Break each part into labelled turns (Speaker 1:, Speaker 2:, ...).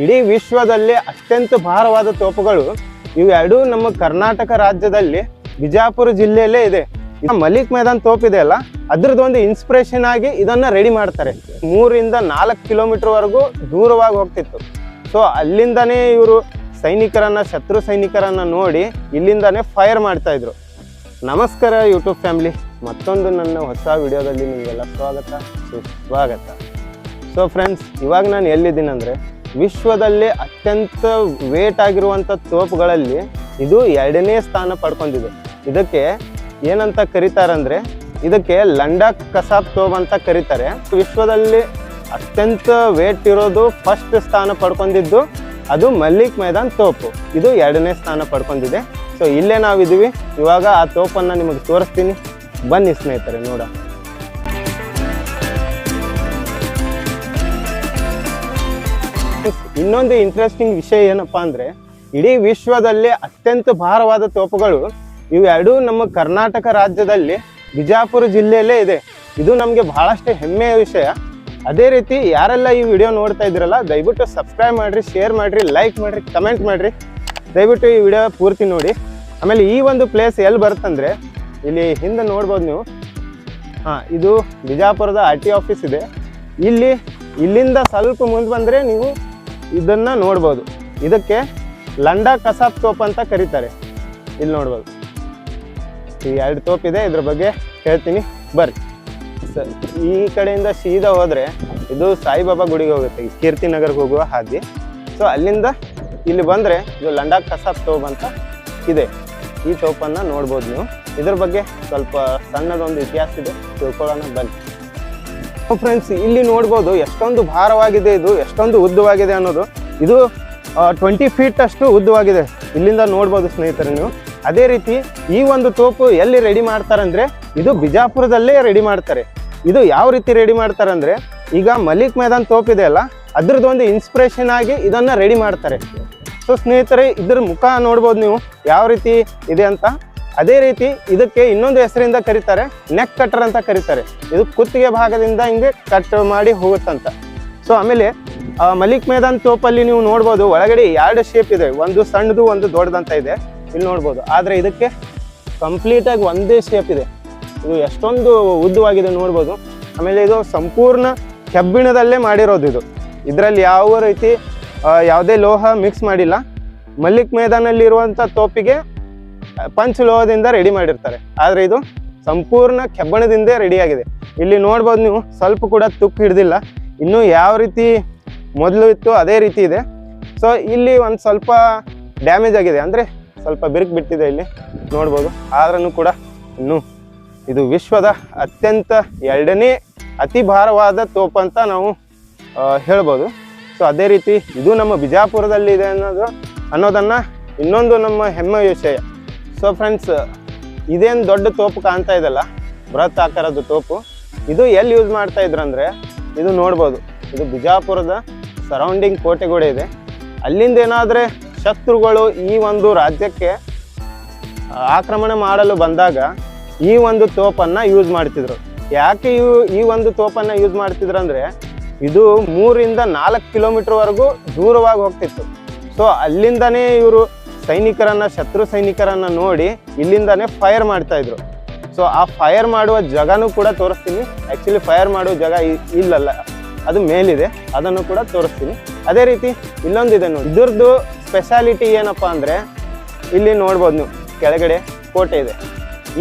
Speaker 1: ಇಡೀ ವಿಶ್ವದಲ್ಲಿ ಅತ್ಯಂತ ಭಾರವಾದ ತೋಪುಗಳು ಇವೆರಡೂ ನಮ್ಮ ಕರ್ನಾಟಕ ರಾಜ್ಯದಲ್ಲಿ ಬಿಜಾಪುರ ಜಿಲ್ಲೆಯಲ್ಲೇ ಇದೆ. ಮಲಿಕ್ ಮೈದಾನ್ ತೋಪ್ ಇದೆ ಅಲ್ಲ, ಅದ್ರದ್ದು ಒಂದು ಇನ್ಸ್ಪಿರೇಷನ್ ಆಗಿ ಇದನ್ನ ರೆಡಿ ಮಾಡ್ತಾರೆ. ಮೂರಿಂದ ನಾಲ್ಕು ಕಿಲೋಮೀಟರ್ ವರೆಗೂ ದೂರವಾಗಿ ಹೋಗ್ತಿತ್ತು. ಸೊ ಅಲ್ಲಿಂದನೇ ಇವರು ಸೈನಿಕರನ್ನ, ಶತ್ರು ಸೈನಿಕರನ್ನ ನೋಡಿ ಇಲ್ಲಿಂದನೇ ಫೈರ್ ಮಾಡ್ತಾ ಇದ್ರು. ನಮಸ್ಕಾರ ಯೂಟ್ಯೂಬ್ ಫ್ಯಾಮಿಲಿ ಮತ್ತೊಂದು ನನ್ನ ಹೊಸ ವಿಡಿಯೋದಲ್ಲಿ ನಿಮಗೆಲ್ಲ ಸ್ವಾಗತ, ಸುಸ್ವಾಗತ. ಸೊ ಫ್ರೆಂಡ್ಸ್ ಇವಾಗ ನಾನು ಎಲ್ಲಿದ್ದೀನಿ ಅಂದರೆ ವಿಶ್ವದಲ್ಲೇ ಅತ್ಯಂತ ವೇಟ್ ಆಗಿರುವಂಥ ತೋಪುಗಳಲ್ಲಿ ಇದು ಎರಡನೇ ಸ್ಥಾನ ಪಡ್ಕೊಂಡಿದೆ. ಇದಕ್ಕೆ ಏನಂತ ಕರೀತಾರಂದ್ರೆ, ಇದಕ್ಕೆ ಲಂಡಾಕ್ ಕಸಾಬ್ ತೋಪ್ ಅಂತ ಕರೀತಾರೆ. ವಿಶ್ವದಲ್ಲಿ ಅತ್ಯಂತ ವೇಟ್ ಇರೋದು ಫಸ್ಟ್ ಸ್ಥಾನ ಪಡ್ಕೊಂಡಿದ್ದು ಅದು ಮಲ್ಲಿಕ್ ಮೈದಾನ್ ತೋಪು. ಇದು ಎರಡನೇ ಸ್ಥಾನ ಪಡ್ಕೊಂಡಿದೆ. ಸೊ ಇಲ್ಲೇ ನಾವಿದ್ದೀವಿ. ಇವಾಗ ಆ ತೋಪನ್ನು ನಿಮಗೆ ತೋರಿಸ್ತೀನಿ. ಬನ್ನಿ ಸ್ನೇಹಿತರೆ ನೋಡ ಇನ್ನೊಂದು ಇಂಟ್ರೆಸ್ಟಿಂಗ್ ವಿಷಯ ಏನಪ್ಪ ಅಂದ್ರೆ, ಇಡೀ ವಿಶ್ವದಲ್ಲೇ ಅತ್ಯಂತ ಭಾರವಾದ ತೋಪುಗಳು ಇವೆರಡೂ ನಮ್ಮ ಕರ್ನಾಟಕ ರಾಜ್ಯದಲ್ಲಿ ಬಿಜಾಪುರ ಜಿಲ್ಲೆಯಲ್ಲೇ ಇದೆ. ಇದು ನಮಗೆ ಬಹಳಷ್ಟು ಹೆಮ್ಮೆಯ ವಿಷಯ. ಅದೇ ರೀತಿ ಯಾರೆಲ್ಲ ಈ ವಿಡಿಯೋ ನೋಡ್ತಾ ಇದ್ರಲ್ಲ ದಯವಿಟ್ಟು ಸಬ್ಸ್ಕ್ರೈಬ್ ಮಾಡ್ರಿ ಶೇರ್ ಮಾಡ್ರಿ ಲೈಕ್ ಮಾಡ್ರಿ ಕಮೆಂಟ್ ಮಾಡ್ರಿ. ದಯವಿಟ್ಟು ಈ ವಿಡಿಯೋ ಪೂರ್ತಿ ನೋಡಿ. ಆಮೇಲೆ ಈ ಒಂದು ಪ್ಲೇಸ್ ಎಲ್ಲಿ ಬರುತ್ತಂದ್ರೆ, ಇಲ್ಲಿ ಹಿಂದೆ ನೋಡ್ಬೋದು ನೀವು. ಹಾಂ, ಇದು ಬಿಜಾಪುರದ ಆರ್ ಟಿ ಆಫೀಸ್ ಇದೆ. ಇಲ್ಲಿ, ಇಲ್ಲಿಂದ ಸ್ವಲ್ಪ ಮುಂದೆ ಬಂದರೆ ನೀವು ಇದನ್ನ ನೋಡ್ಬೋದು. ಇದಕ್ಕೆ ಲಂಡಾ ಕಸಾಬ್ ತೋಪ್ ಅಂತ ಕರೀತಾರೆ. ಇಲ್ಲಿ ನೋಡ್ಬೋದು. ಈ ಎರಡು ತೋಪ್ ಇದೆ, ಇದ್ರ ಬಗ್ಗೆ ಹೇಳ್ತೀನಿ. ಬರ್ರಿ. ಈ ಕಡೆಯಿಂದ ಸೀದಾ ಹೋದರೆ ಇದು ಸಾಯಿಬಾಬಾ ಗುಡಿಗೆ ಹೋಗುತ್ತೆ. ಈ ಕೀರ್ತಿ ಕೀರ್ತಿನಗರ್ಗೆ ಹೋಗುವ ಹಾದಿ. ಸೊ ಅಲ್ಲಿಂದ ಇಲ್ಲಿ ಬಂದರೆ ಇದು ಲಂಡಾ ಕಸಾಬ್ ತೋಪ್ ಅಂತ ಇದೆ. ಈ ತೋಪನ್ನು ನೋಡ್ಬೋದು ನೀವು. ಇದ್ರ ಬಗ್ಗೆ ಸ್ವಲ್ಪ ಸಣ್ಣದೊಂದು ಇತಿಹಾಸ ಇದೆ. ತಿಳ್ಕೊಳ್ಳೋಣ, ಬನ್ನಿ. ಫ್ರೆಂಡ್ಸ್ ಇಲ್ಲಿ ನೋಡ್ಬೋದು ಎಷ್ಟೊಂದು ಭಾರವಾಗಿದೆ ಇದು, ಎಷ್ಟೊಂದು ಉದ್ದವಾಗಿದೆ ಅನ್ನೋದು. ಇದು ಟ್ವೆಂಟಿ ಫೀಟ್ ಅಷ್ಟು ಉದ್ದವಾಗಿದೆ. ಇಲ್ಲಿಂದ ನೋಡ್ಬೋದು ಸ್ನೇಹಿತರೆ ನೀವು. ಅದೇ ರೀತಿ ಈ ಒಂದು ತೋಪು ಎಲ್ಲಿ ರೆಡಿ ಮಾಡ್ತಾರಂದ್ರೆ, ಇದು ಬಿಜಾಪುರದಲ್ಲೇ ರೆಡಿ ಮಾಡ್ತಾರೆ. ಇದು ಯಾವ ರೀತಿ ರೆಡಿ ಮಾಡ್ತಾರಂದ್ರೆ, ಈಗ ಮಲಿಕ್ ಮೈದಾನ್ ತೋಪ್ ಇದೆ ಅಲ್ಲ ಅದ್ರದ್ದೊಂದು ಇನ್ಸ್ಪಿರೇಷನ್ ಆಗಿ ಇದನ್ನ ರೆಡಿ ಮಾಡ್ತಾರೆ. ಸೊ ಸ್ನೇಹಿತರೆ, ಇದ್ರ ಮುಖ ನೋಡ್ಬೋದು ನೀವು, ಯಾವ ರೀತಿ ಇದೆ ಅಂತ. ಅದೇ ರೀತಿ ಇದಕ್ಕೆ ಇನ್ನೊಂದು ಹೆಸರಿಂದ ಕರೀತಾರೆ ನೆಕ್ ಕಟ್ಟರ್ ಅಂತ ಕರೀತಾರೆ. ಇದು ಕುತ್ತಿಗೆ ಭಾಗದಿಂದ ಹಿಂಗೆ ಕಟ್ ಮಾಡಿ ಹೋಗುತ್ತಂತ. ಸೊ ಆಮೇಲೆ ಮಲಿಕ್ ಮೈದಾನ್ ತೋಪಲ್ಲಿ ನೀವು ನೋಡ್ಬೋದು, ಒಳಗಡೆ ಎರಡು ಶೇಪ್ ಇದೆ. ಒಂದು ಸಣ್ಣದು, ಒಂದು ದೊಡ್ಡದಂತ ಇದೆ. ಇಲ್ಲಿ ನೋಡ್ಬೋದು. ಆದರೆ ಇದಕ್ಕೆ ಕಂಪ್ಲೀಟಾಗಿ ಒಂದೇ ಶೇಪ್ ಇದೆ. ಇದು ಎಷ್ಟೊಂದು ಉದ್ದವಾಗಿದೆ ನೋಡ್ಬೋದು. ಆಮೇಲೆ ಇದು ಸಂಪೂರ್ಣ ಕೆಬ್ಬಿಣದಲ್ಲೇ ಮಾಡಿರೋದು ಇದು. ಇದರಲ್ಲಿ ಯಾವ ರೀತಿ ಯಾವುದೇ ಲೋಹ ಮಿಕ್ಸ್ ಮಾಡಿಲ್ಲ. ಮಲ್ಲಿಕ್ ಮೈದಾನಲ್ಲಿರುವಂಥ ತೋಪಿಗೆ ಪಂಚಲೋಹದಿಂದ ರೆಡಿ ಮಾಡಿರ್ತಾರೆ. ಆದರೆ ಇದು ಸಂಪೂರ್ಣ ಕೆಬ್ಬಣದಿಂದ ರೆಡಿ ಆಗಿದೆ. ಇಲ್ಲಿ ನೋಡ್ಬೋದು ನೀವು, ಸ್ವಲ್ಪ ಕೂಡ ತುಕ್ಕು ಹಿಡ್ದಿಲ್ಲ. ಇನ್ನೂ ಯಾವ ರೀತಿ ಮೊದಲು ಇತ್ತು, ಅದೇ ರೀತಿ ಇದೆ. ಸೊ ಇಲ್ಲಿ ಒಂದು ಸ್ವಲ್ಪ ಡ್ಯಾಮೇಜ್ ಆಗಿದೆ. ಅಂದರೆ ಸ್ವಲ್ಪ ಬಿರುಕು ಬಿಟ್ಟಿದೆ ಇಲ್ಲಿ. ನೋಡ್ಬೋದು. ಆದ್ರೂ ಕೂಡ ಇನ್ನು ಇದು ವಿಶ್ವದ ಅತ್ಯಂತ ಎರಡನೇ ಅತಿ ಭಾರವಾದ ತೋಪ ಅಂತ ನಾವು ಹೇಳ್ಬೋದು. ಸೊ ಅದೇ ರೀತಿ ಇದು ನಮ್ಮ ಬಿಜಾಪುರದಲ್ಲಿ ಇದೆ ಅನ್ನೋದು, ಅನ್ನೋದನ್ನು ಇನ್ನೊಂದು ನಮ್ಮ ಹೆಮ್ಮೆಯ ವಿಷಯ. ಸೊ ಫ್ರೆಂಡ್ಸ್ ಇದೇನು ದೊಡ್ಡ ತೋಪು ಕಾಣ್ತಾ ಇದೆಲ್ಲ ಬೃಹತ್ ಆಕಾರದ ತೋಪು. ಇದು ಎಲ್ಲಿ ಯೂಸ್ ಮಾಡ್ತಾ ಇದ್ರಂದ್ರೆ ಇದು ನೋಡ್ಬೋದು. ಇದು ಬಿಜಾಪುರದ ಸರೌಂಡಿಂಗ್ ಕೋಟೆಗೋಡೆ ಇದೆ. ಅಲ್ಲಿಂದ ಏನಾದರೆ ಶತ್ರುಗಳು ಈ ಒಂದು ರಾಜ್ಯಕ್ಕೆ ಆಕ್ರಮಣ ಮಾಡಲು ಬಂದಾಗ ಈ ಒಂದು ತೋಪನ್ನ ಯೂಸ್ ಮಾಡ್ತಿದ್ರು. ಯಾಕೆ ಈ ಒಂದು ತೋಪನ್ನ ಯೂಸ್ ಮಾಡ್ತಿದ್ರು ಅಂದ್ರೆ ಇದು ಮೂರಿಂದ ನಾಲ್ಕು ಕಿಲೋಮೀಟ್ರ್ವರೆಗೂ ದೂರವಾಗಿ ಹೋಗ್ತಿತ್ತು. ಸೊ ಅಲ್ಲಿಂದನೇ ಇವರು ಸೈನಿಕರನ್ನ, ಶತ್ರು ಸೈನಿಕರನ್ನ ನೋಡಿ ಇಲ್ಲಿಂದಾನೇ ಫೈರ್ ಮಾಡ್ತಾ ಇದ್ರು. ಸೊ ಆ ಫೈರ್ ಮಾಡುವ ಜಾಗನೂ ಕೂಡ ತೋರಿಸ್ತೀನಿ. ಆ್ಯಕ್ಚುಲಿ ಫೈರ್ ಮಾಡುವ ಜಾಗ ಇಲ್ಲಲ್ಲ. ಅದು ಮೇಲಿದೆ. ಅದನ್ನು ಕೂಡ ತೋರಿಸ್ತೀನಿ. ಅದೇ ರೀತಿ ಇಲ್ಲೊಂದಿದೆ ನೋಡಿ. ಇದ್ರದ್ದು ಸ್ಪೆಷಾಲಿಟಿ ಏನಪ್ಪಾ ಅಂದರೆ, ಇಲ್ಲಿ ನೋಡ್ಬೋದು ನೀವು. ಕೆಳಗಡೆ ಕೋಟೆ ಇದೆ.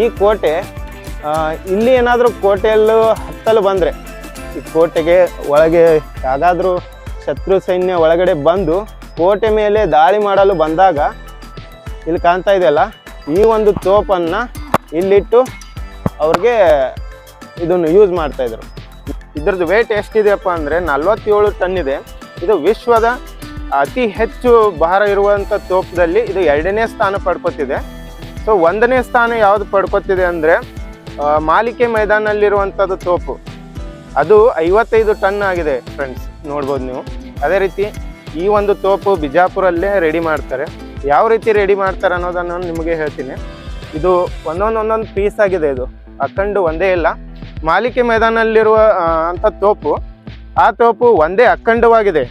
Speaker 1: ಈ ಕೋಟೆ ಇಲ್ಲಿ ಏನಾದರೂ ಕೋಟೆಯಲ್ಲೂ ಹತ್ತಲು ಬಂದರೆ, ಈ ಕೋಟೆಗೆ ಒಳಗೆ ಯಾವುದಾದ್ರೂ ಶತ್ರು ಸೈನ್ಯ ಒಳಗಡೆ ಬಂದು ಕೋಟೆ ಮೇಲೆ ದಾಳಿ ಮಾಡಲು ಬಂದಾಗ ಇಲ್ಲಿ ಕಾಣ್ತಾ ಇದೆಯಲ್ಲ ಈ ಒಂದು ತೋಪನ್ನು ಇಲ್ಲಿಟ್ಟು ಅವ್ರಿಗೆ ಇದನ್ನು ಯೂಸ್ ಮಾಡ್ತಾ ಇದ್ರು. ಇದ್ರದ್ದು ವೇಟ್ ಎಷ್ಟಿದೆಯಪ್ಪ ಅಂದರೆ ನಲ್ವತ್ತೇಳು ಟನ್ ಇದೆ. ಇದು ವಿಶ್ವದ ಅತಿ ಹೆಚ್ಚು ಭಾರ ಇರುವಂಥ ತೋಪದಲ್ಲಿ ಇದು ಎರಡನೇ ಸ್ಥಾನ ಪಡ್ಕೊತಿದೆ. ಸೊ ಒಂದನೇ ಸ್ಥಾನ ಯಾವುದು ಪಡ್ಕೊತಿದೆ ಅಂದರೆ ಮಾಲಿಕೆ ಮೈದಾನಲ್ಲಿರುವಂಥದ್ದು ತೋಪು. ಅದು ಐವತ್ತೈದು ಟನ್ ಆಗಿದೆ ಫ್ರೆಂಡ್ಸ್ ನೋಡ್ಬೋದು ನೀವು. ಅದೇ ರೀತಿ ಈ ಒಂದು ತೋಪು ಬಿಜಾಪುರಲ್ಲೇ ರೆಡಿ ಮಾಡ್ತಾರೆ. ಯಾವ ರೀತಿ ರೆಡಿ ಮಾಡ್ತಾರೆ ಅನ್ನೋದನ್ನು ನಿಮಗೆ ಹೇಳ್ತೀನಿ. ಇದು ಒಂದೊಂದು ಒಂದೊಂದು ಪೀಸ್ ಆಗಿದೆ ಇದು. ಅಖಂಡು ಒಂದೇ ಇಲ್ಲ. ಮಾಲಿಕೆ ಮೈದಾನಲ್ಲಿರುವ ಅಂಥ ತೋಪು, ಆ ತೋಪು ಒಂದೇ ಅಖಂಡವಾಗಿದೆ.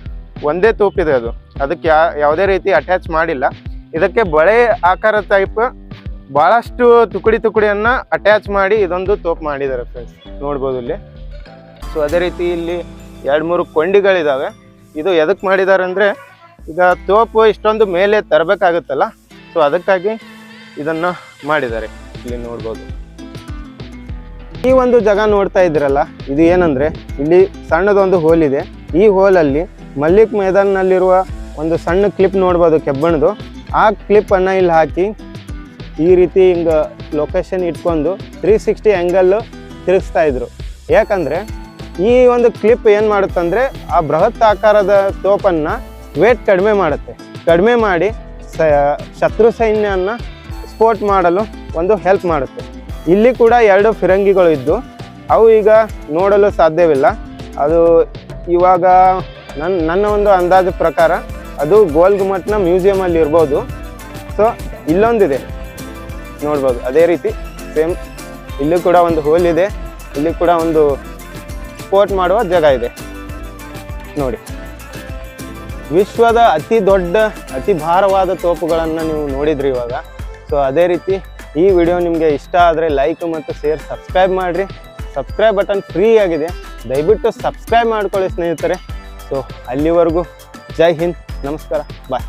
Speaker 1: ಒಂದೇ ತೋಪಿದೆ ಅದು. ಅದಕ್ಕೆ ಯಾವುದೇ ರೀತಿ ಅಟ್ಯಾಚ್ ಮಾಡಿಲ್ಲ. ಇದಕ್ಕೆ ಬಳೆ ಆಕಾರ ಟೈಪ್ ಭಾಳಷ್ಟು ತುಕಡಿ ತುಕಡಿಯನ್ನು ಅಟ್ಯಾಚ್ ಮಾಡಿ ಇದೊಂದು ತೋಪ್ ಮಾಡಿದ್ದಾರೆ ಫ್ರೆಂಡ್ಸ್ ನೋಡ್ಬೋದು ಇಲ್ಲಿ. ಸೊ ಅದೇ ರೀತಿ ಇಲ್ಲಿ ಎರಡು ಮೂರು ಕೊಂಡಿಗಳಿದ್ದಾವೆ ಇದು ಎದಕ್ಕೆ ಮಾಡಿದ್ದಾರೆ ಅಂದರೆ ಈಗ ತೋಪು ಇಷ್ಟೊಂದು ಮೇಲೆ ತರಬೇಕಾಗುತ್ತಲ್ಲ ಸೊ ಅದಕ್ಕಾಗಿ ಇದನ್ನು ಮಾಡಿದ್ದಾರೆ. ಇಲ್ಲಿ ನೋಡ್ಬೋದು. ಈ ಒಂದು ಜಾಗ ನೋಡ್ತಾ ಇದ್ರಲ್ಲ ಇದು ಏನಂದ್ರೆ ಇಲ್ಲಿ ಸಣ್ಣದೊಂದು ಹೋಲ್ ಇದೆ. ಈ ಹೋಲಲ್ಲಿ ಮಲ್ಲಿಕ್ ಮೈದಾನ್ನಲ್ಲಿರುವ ಒಂದು ಸಣ್ಣ ಕ್ಲಿಪ್ ನೋಡ್ಬೋದು ಕೆಬ್ಬಣದು. ಆ ಕ್ಲಿಪ್ ಅನ್ನ ಇಲ್ಲಿ ಹಾಕಿ ಈ ರೀತಿ ಹಿಂಗ ಲೊಕೇಶನ್ ಇಟ್ಕೊಂಡು ತ್ರೀ ಸಿಕ್ಸ್ಟಿ ಆ್ಯಂಗಲ್ಲು ತಿರುಗಿಸ್ತಾ ಇದ್ರು. ಯಾಕಂದ್ರೆ ಈ ಒಂದು ಕ್ಲಿಪ್ ಏನು ಮಾಡುತ್ತಂದ್ರೆ ಆ ಬೃಹತ್ ಆಕಾರದ ತೋಪನ್ನ ವೇಟ್ ಕಡಿಮೆ ಮಾಡುತ್ತೆ. ಕಡಿಮೆ ಮಾಡಿ ಶತ್ರು ಸೈನ್ಯನ ಸ್ಪೋರ್ಟ್ ಮಾಡಲು ಒಂದು ಹೆಲ್ಪ್ ಮಾಡುತ್ತೆ. ಇಲ್ಲಿ ಕೂಡ ಎರಡು ಫಿರಂಗಿಗಳು ಇದ್ದು, ಅವು ಈಗ ನೋಡಲು ಸಾಧ್ಯವಿಲ್ಲ. ಅದು ಇವಾಗ ನನ್ನ ನನ್ನ ಒಂದು ಅಂದಾಜು ಪ್ರಕಾರ ಅದು ಗೋಲ್ ಗುಮ್ಮಟ್ನ ಮ್ಯೂಸಿಯಮಲ್ಲಿ ಇರ್ಬೋದು. ಸೊ ಇಲ್ಲೊಂದಿದೆ. ನೋಡ್ಬೋದು, ಅದೇ ರೀತಿ ಸೇಮ್ ಇಲ್ಲಿ ಕೂಡ ಒಂದು ಹೋಲ್ ಇದೆ. ಇಲ್ಲಿ ಕೂಡ ಒಂದು ಸ್ಪೋರ್ಟ್ ಮಾಡುವ ಜಾಗ ಇದೆ. ನೋಡಿ. ವಿಶ್ವದ ಅತಿ ದೊಡ್ಡ, ಅತಿ ಭಾರವಾದ ತೋಪುಗಳನ್ನು ನೀವು ನೋಡಿದ್ರಿ ಇವಾಗ. ಸೊ ಅದೇ ರೀತಿ ಈ ವಿಡಿಯೋ ನಿಮಗೆ ಇಷ್ಟ ಆದರೆ ಲೈಕ್ ಮತ್ತು ಶೇರ್ ಸಬ್ಸ್ಕ್ರೈಬ್ ಮಾಡಿರಿ. ಸಬ್ಸ್ಕ್ರೈಬ್ ಬಟನ್ ಫ್ರೀ ಆಗಿದೆ. ದಯವಿಟ್ಟು ಸಬ್ಸ್ಕ್ರೈಬ್ ಮಾಡ್ಕೊಳ್ಳಿ ಸ್ನೇಹಿತರೆ. ಸೊ ಅಲ್ಲಿವರೆಗೂ ಜೈ ಹಿಂದ್. ನಮಸ್ಕಾರ. ಬಾಯ್